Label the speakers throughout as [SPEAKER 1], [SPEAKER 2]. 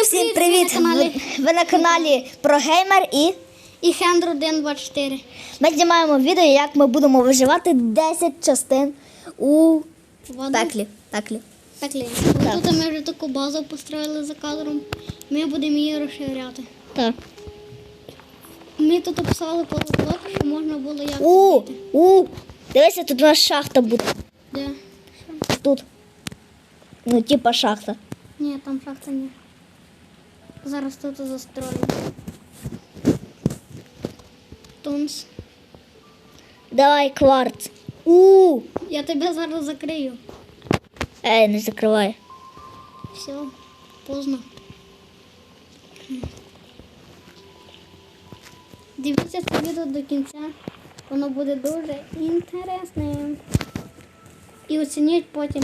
[SPEAKER 1] Всім привіт!
[SPEAKER 2] Ви на каналі
[SPEAKER 1] Ви, ви на каналі про геймер і
[SPEAKER 2] і Хендр 124.
[SPEAKER 1] ми знімаємо відео, як ми будемо виживати 10 частин у
[SPEAKER 2] Воду.
[SPEAKER 1] пеклі. пеклі.
[SPEAKER 2] Пеклі.
[SPEAKER 1] Так.
[SPEAKER 2] Тут ми вже таку базу построїли за кадром. Ми будемо її розширяти.
[SPEAKER 1] Так.
[SPEAKER 2] Ми тут описали пару що можна було як
[SPEAKER 1] У, у, дивися, тут у нас шахта буде.
[SPEAKER 2] Де?
[SPEAKER 1] Тут. Ну, типа шахта.
[SPEAKER 2] Ні, там шахта ні. Зараз тут застрою. Тунс.
[SPEAKER 1] Давай кварц. У,
[SPEAKER 2] Я тебе зараз закрию.
[SPEAKER 1] ей, не закривай.
[SPEAKER 2] Все, поздно. Дивіться це відео до кінця. Воно буде дуже інтересним. І оцініть потім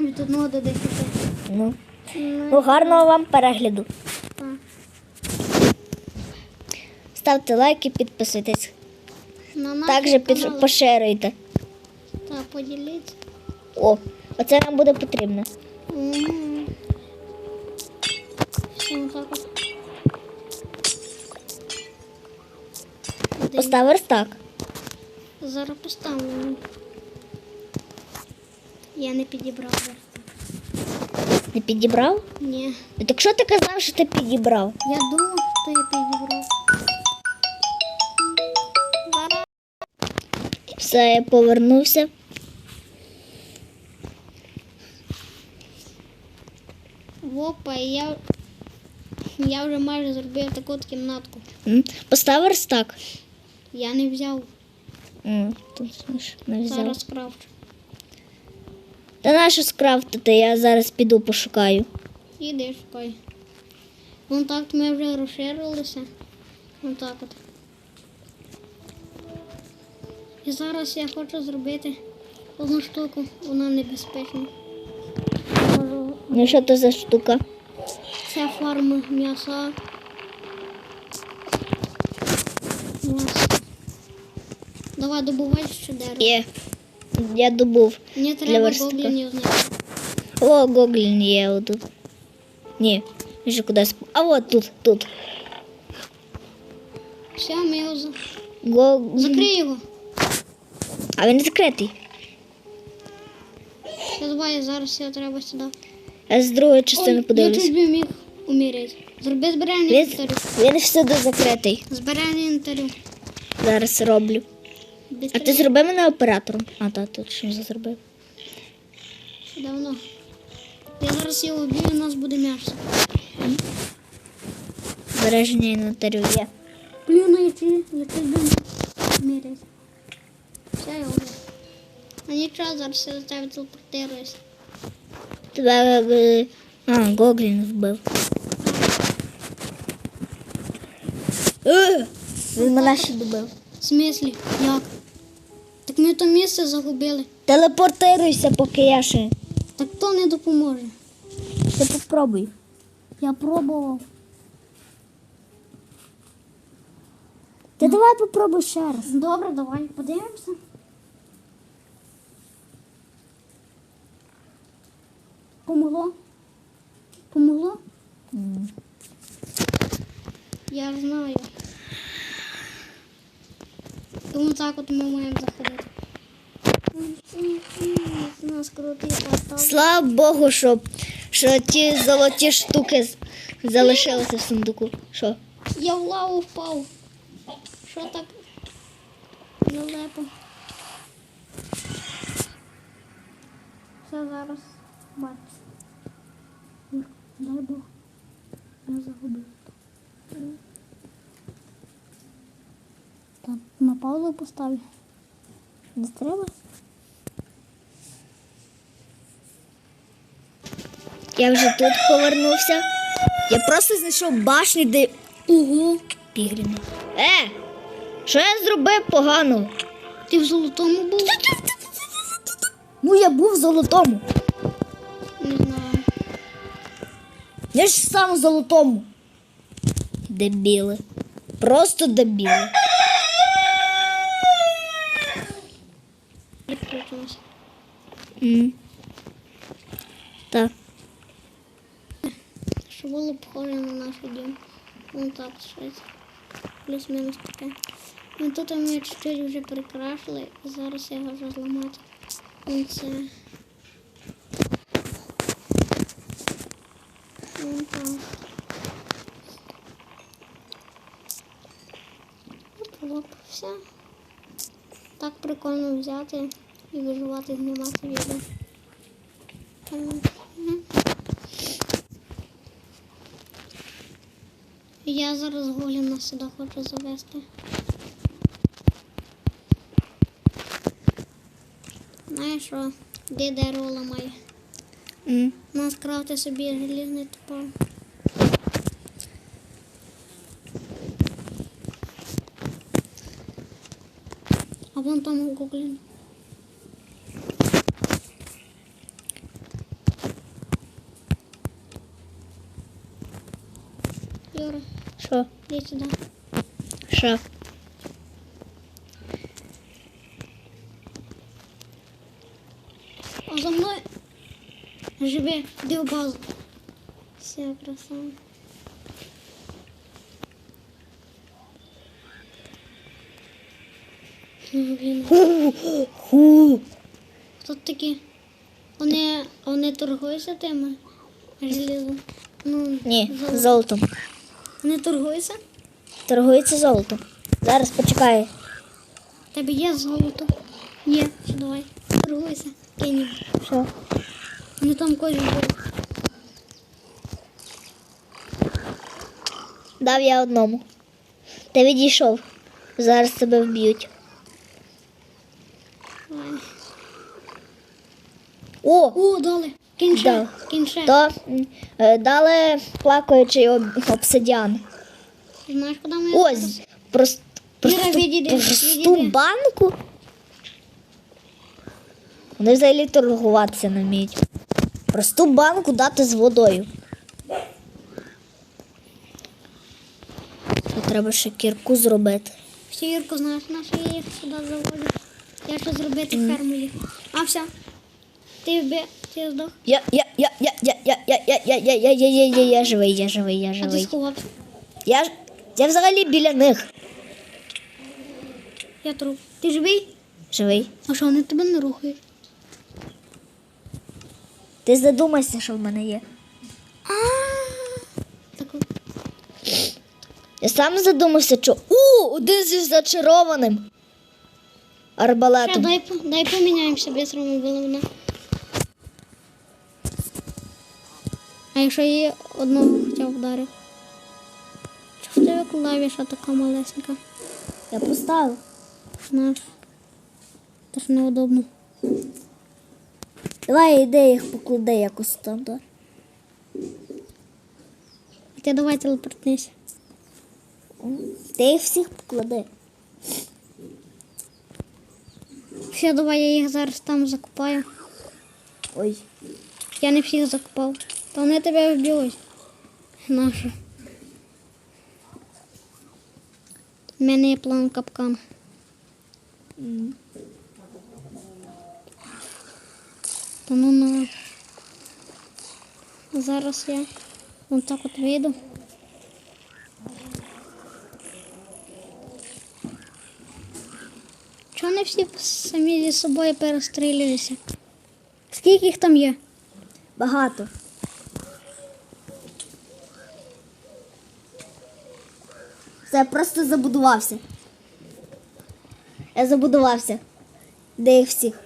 [SPEAKER 2] від 1 до 10.
[SPEAKER 1] Ну,
[SPEAKER 2] Ну,
[SPEAKER 1] гарного вам перегляду. Ставте лайки, підписуйтесь. Також під, поширюйте.
[SPEAKER 2] Та поділіться.
[SPEAKER 1] О, оце нам буде потрібно. Постав верстак.
[SPEAKER 2] Зараз поставлю. Я не підібрав верстак.
[SPEAKER 1] Не підібрав?
[SPEAKER 2] Ні.
[SPEAKER 1] Ну, Так що ти казав, що ти підібрав?
[SPEAKER 2] Я думав, що я підібрав. Зараз.
[SPEAKER 1] Все, я повернувся.
[SPEAKER 2] Опа, і я, я вже майже зробив таку от кімнатку.
[SPEAKER 1] М, Постав верстак.
[SPEAKER 2] Я не взяв.
[SPEAKER 1] М, Тут ж не взяв.
[SPEAKER 2] Зараз крафчу.
[SPEAKER 1] Та нащо скрафтити, я зараз піду пошукаю.
[SPEAKER 2] Іди шукай. Вон так ми вже розширилися. Вон так от. І зараз я хочу зробити одну штуку, вона небезпечна.
[SPEAKER 1] Ну що то за штука?
[SPEAKER 2] Це фарма м'яса. М'ясо. Давай добувай ще дерево.
[SPEAKER 1] Є. Я добув.
[SPEAKER 2] Мені
[SPEAKER 1] для
[SPEAKER 2] треба
[SPEAKER 1] верстака.
[SPEAKER 2] гоблінів знайти.
[SPEAKER 1] О, гоблін є отут. Ні, він же кудись. А от тут, тут.
[SPEAKER 2] Все, ми його за...
[SPEAKER 1] Гоблін.
[SPEAKER 2] закрий його.
[SPEAKER 1] А він закритий.
[SPEAKER 2] Все, давай, зараз його треба сюди.
[SPEAKER 1] Я з другої частини
[SPEAKER 2] я
[SPEAKER 1] подивлюсь.
[SPEAKER 2] чуть би міг уміряти. Зроби
[SPEAKER 1] Він,
[SPEAKER 2] інвентарю.
[SPEAKER 1] він всюди закритий.
[SPEAKER 2] Збирання інвентарю.
[SPEAKER 1] Зараз роблю. А ти зроби мене оператором. А, так, тут що зробив.
[SPEAKER 2] Давно. Я зараз його вб'ю, у нас буде м'ясо.
[SPEAKER 1] Збереження інвентарю є.
[SPEAKER 2] Блін, ну я чуть я чуть би. Все, я вже. А нічого, зараз я до тебе телепортируюсь.
[SPEAKER 1] Тебе е, а, Гоблін вбив. Е, Він мене ще добив.
[SPEAKER 2] В смислі? Як? Ми то місце загубили.
[SPEAKER 1] Телепортируйся, поки я ще.
[SPEAKER 2] Так то не допоможе.
[SPEAKER 1] Ти попробуй.
[SPEAKER 2] Я пробував.
[SPEAKER 1] Ти давай попробуй ще раз.
[SPEAKER 2] Добре, давай подивимося. Помогло? Помогло? Я знаю. Тому так от ми маємо заходити. У нас крутий портал.
[SPEAKER 1] Слава Богу, що, що ті золоті штуки залишилися в сундуку. Що?
[SPEAKER 2] Я в лаву впав. Що так нелепо? Все зараз. Юр, Дай Бог. Я загубив. Так, на паузу поставлю.
[SPEAKER 1] Не треба? Я вже тут повернувся. Я просто знайшов башню, де. Ого! Пігріни. Е! Що я зробив погано?
[SPEAKER 2] Ти в золотому був?
[SPEAKER 1] Ну, я був в золотому.
[SPEAKER 2] Не знаю.
[SPEAKER 1] Я ж сам в золотому. Дебіли. Просто дебіли.
[SPEAKER 2] Відключилось.
[SPEAKER 1] М. Так.
[SPEAKER 2] Щоб було похоже на наш дім. Вон так щось. Плюс-мінус таке. Ну тут ми чуть-чуть вже прикрашили, і зараз я його вже зламати. Вон це. Вон так. Оп, оп, все. Так прикольно взяти і виживати, знімати відео. Я зараз голіна сюди хочу завести. Знаєш що? Де дерево ламає?
[SPEAKER 1] М.
[SPEAKER 2] Нас крафти собі желізний топор. А вон там гоблін. Юра,
[SPEAKER 1] Что?
[SPEAKER 2] Иди сюда.
[SPEAKER 1] Шаг.
[SPEAKER 2] А за мной живе дюбаз. Все, красава. Ну, блін. Хто такі? Вони, вони торгуються тими железом? Ну,
[SPEAKER 1] Ні, золотом.
[SPEAKER 2] Вони торгуються?
[SPEAKER 1] Торгується золотом. Зараз почекай.
[SPEAKER 2] Тебе є золото? Є, що давай. Торгуйся. Кинь.
[SPEAKER 1] Що?
[SPEAKER 2] Вони там кожен був.
[SPEAKER 1] Дав я одному. Ти відійшов. Зараз тебе вб'ють. О!
[SPEAKER 2] О, дали.
[SPEAKER 1] Да.
[SPEAKER 2] Кинь.
[SPEAKER 1] То е, дали плакаючий об- обсидіан.
[SPEAKER 2] Знаєш, куди ми?
[SPEAKER 1] Ось прос-
[SPEAKER 2] Іра,
[SPEAKER 1] просту,
[SPEAKER 2] відійди,
[SPEAKER 1] просту
[SPEAKER 2] відійди.
[SPEAKER 1] банку. Вони взагалі торгуватися не вміють. Просту банку дати з водою. То треба ще кірку зробити.
[SPEAKER 2] Всі Юрку знаєш, наші я їх сюди заводю. Я що зробити ферму їх. А все. Ти вби, ти здох.
[SPEAKER 1] Я, я, я, я, я, я, я, я, я, я, я, я, я, я, я живий, я живий, я
[SPEAKER 2] А ти
[SPEAKER 1] живий.
[SPEAKER 2] сховався.
[SPEAKER 1] Я, ж- я взагалі біля них.
[SPEAKER 2] Я труп. Ти живий?
[SPEAKER 1] Живий.
[SPEAKER 2] А що вони тебе не рухають?
[SPEAKER 1] Ти задумайся, що в мене є.
[SPEAKER 2] Так от.
[SPEAKER 1] Я сам задумався, що у один зі зачарованим
[SPEAKER 2] Ще,
[SPEAKER 1] арбалетом.
[SPEAKER 2] дай, по- дай поміняємося без було мене. А якщо її одного хоча б вдарив? Чого в тебе клавіша така малесенька?
[SPEAKER 1] Я поставив.
[SPEAKER 2] Знаєш. Це ж неудобно.
[SPEAKER 1] Давай іди їх поклади якось там. Да?
[SPEAKER 2] А ти давай телепортнися.
[SPEAKER 1] Ти їх всіх поклади.
[SPEAKER 2] Все, давай я їх зараз там закопаю.
[SPEAKER 1] Ой.
[SPEAKER 2] Я не всіх закопав. Та вони тебе вб'ють. Наша. У мене є план капкан. Та ну на. Зараз я вон так от вийду. Чого не всі самі зі собою перестрілюються? Скільки їх там є?
[SPEAKER 1] Багато. Це я просто забудувався. Я забудувався. Де їх всіх?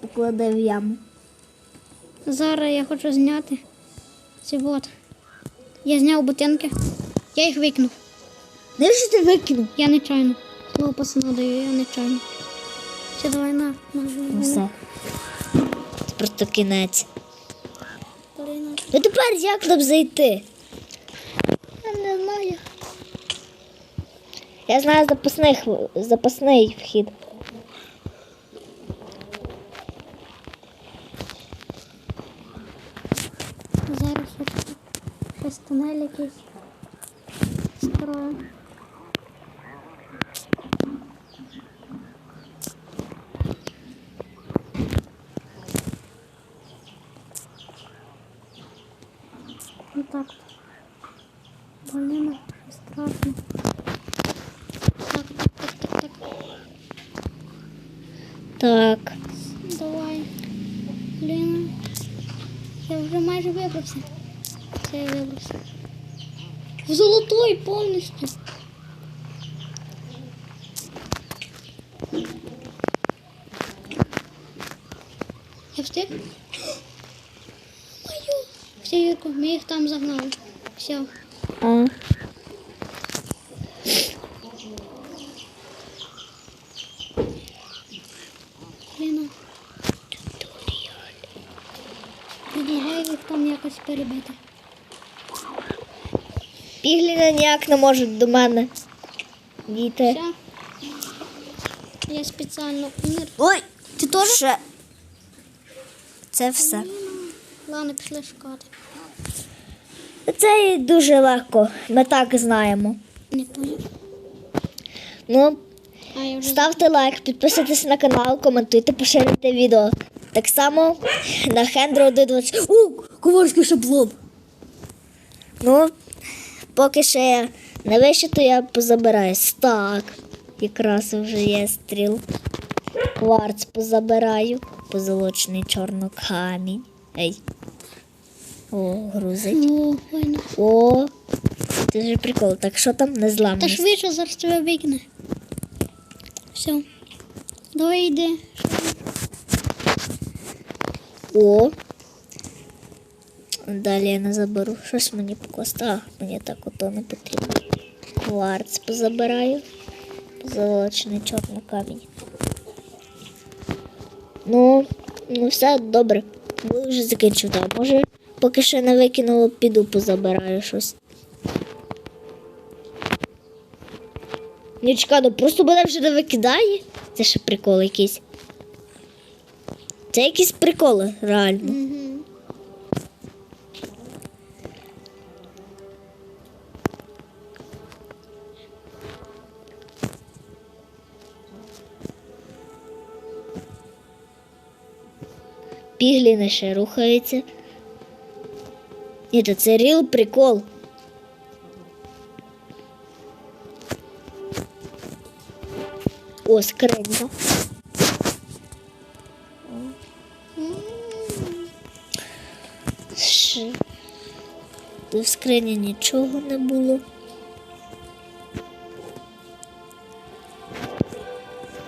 [SPEAKER 1] Поклади в яму.
[SPEAKER 2] Зараз я хочу зняти. Ці вот. Я зняв ботинки. Я їх викинув.
[SPEAKER 1] Де ж ти викинув?
[SPEAKER 2] Я нечайно. Слово пацану даю, я нечайно. Все, давай на.
[SPEAKER 1] Ну все. Це просто кінець. Ну тепер як нам зайти?
[SPEAKER 2] Я не знаю.
[SPEAKER 1] Я знаю запасний, запасний вхід.
[SPEAKER 2] Зараз щось тунель якийсь. Строю. Отак. Блін, що страшно. так. Так. Давай. Блін. Я вже майже вибрався. Це я вибрався. В золотой повністю. Я встиг? Мою. Все, Юрко, ми їх там загнали. Все. якось.
[SPEAKER 1] Пігліна ніяк не можуть до мене. Діти.
[SPEAKER 2] Все. Я спеціально умер.
[SPEAKER 1] Ой, ти теж? Ще. Це все.
[SPEAKER 2] Ладно, пішли шукати.
[SPEAKER 1] Це дуже легко. Ми так знаємо.
[SPEAKER 2] Не понял.
[SPEAKER 1] Ну,
[SPEAKER 2] А я вже
[SPEAKER 1] ставте лайк, підписуйтесь на канал, коментуйте, поширюйте відео. Так само на Хендро 120. У, коварський шаблон. Ну, поки ще не вище, то я позабираюсь. Так, якраз вже є стріл. Кварц позабираю. Позолочений чорнокамінь. Ей. О, грузить.
[SPEAKER 2] О, файно.
[SPEAKER 1] О, це вже прикол. Так що там не
[SPEAKER 2] Та
[SPEAKER 1] незламність?
[SPEAKER 2] швидше зараз тебе викине. Все. Давай йди.
[SPEAKER 1] О. Далі я не заберу. Щось мені покласти. А, мені так ото не потрібно. Кварц позабираю. Позолочений чорний камінь. Ну, ну все добре. Ви вже закінчили. А може, поки ще не викинула, піду позабираю щось. Ні, чекай, ну просто мене вже не викидає. Це ще прикол якийсь. Це якісь приколи, реально.
[SPEAKER 2] Угу.
[SPEAKER 1] Пігліни ще рухаються. Ні, то це ріл прикол. О, скринька. В скрині нічого не було.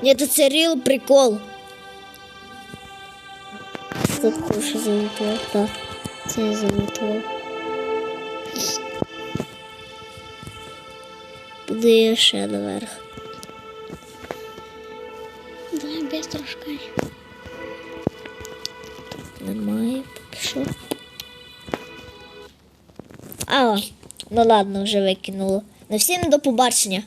[SPEAKER 1] Ні, то це ріл прикол. Тут що залутував, так. Це я. Буду я ще наверх.
[SPEAKER 2] Давай быстро шукай.
[SPEAKER 1] Немає поки що. А, ну ладно, вже викинуло. На всім до побачення.